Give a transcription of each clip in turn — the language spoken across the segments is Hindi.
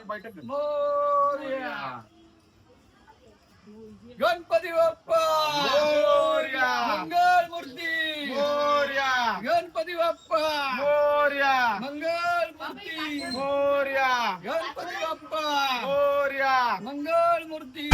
आपली बैठक मोर्या. गणपती बाप्पा. मोर्या. मंगल मूर्ती मोर्या. गणपती बाप्पा. मोर्या. मंगल मूर्ती मोर्या. गणपती बाप्पा. मोर्या. मंगल मूर्ती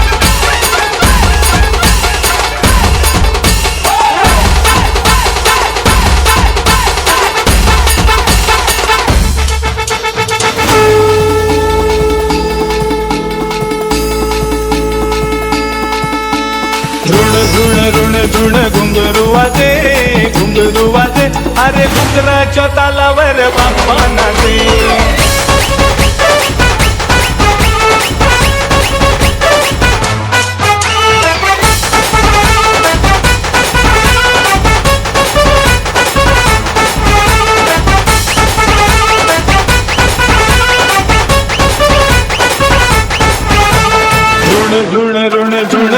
ऋण ऋण ऋण ऋण गुंगरू वाजे गुंगरू वाजे अरे गुंगरा चौताला वर बापा ना ऋण ऋण ऋण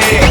yeah.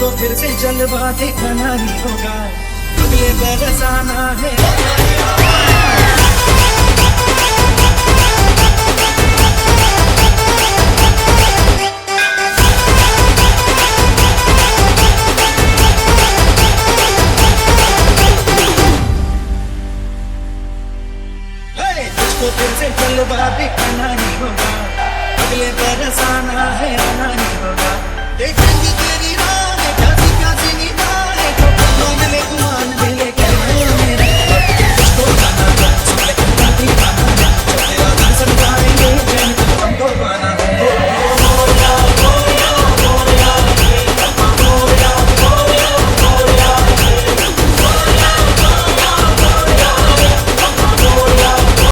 तो फिर से जलवा दिखाना ही होगा। तुम्हें बरसाना है। तो फिर से जलवा दिखाना ही होगा। अगले बरसाना है आना ही होगा। देखेंगे तेरी